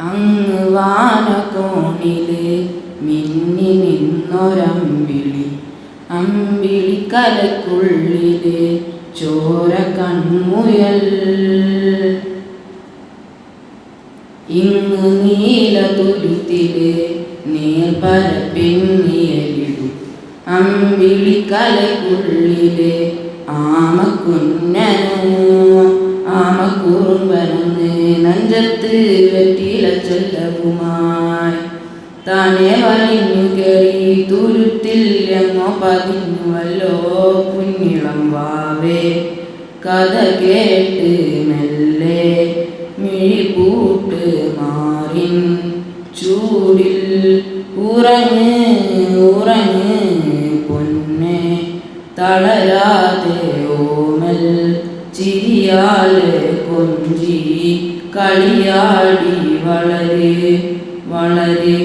അങ്ങ് വാനകോണിലെ മിന്നി നിന്നൊരമ്പിളി. അമ്പിളിക്കലക്കുള്ളിൽ ചോര കൺമുയൽ. ഇങ്ങ് നീല തുരുത്തിൽ നീർപ്പരപ്പിന്നിയലിടു അമ്പിളിക്കലക്കുള്ളിൽ ആമക്കുഞ്ഞനോ. നെഞ്ചത്ത് വെറ്റില ചൊല്ലവുമായി. താനെ വലിഞ്ഞു കയറി തുരുത്തിൽ എങ്ങോ പതിഞ്ഞുവല്ലോ കുഞ്ഞിളം വാവേ കഥ കേട്ട് മെല്ലെ മിഴിപൂട്ട് മാറിൻ ചൂടിൽ ഉറങ്ങ് ഉറങ്ങ് പൊന്നെ തളരാതെ ഓമൽ ചിരിയാൽ കൊഞ്ചി കളിയാടി വളരെ വളര്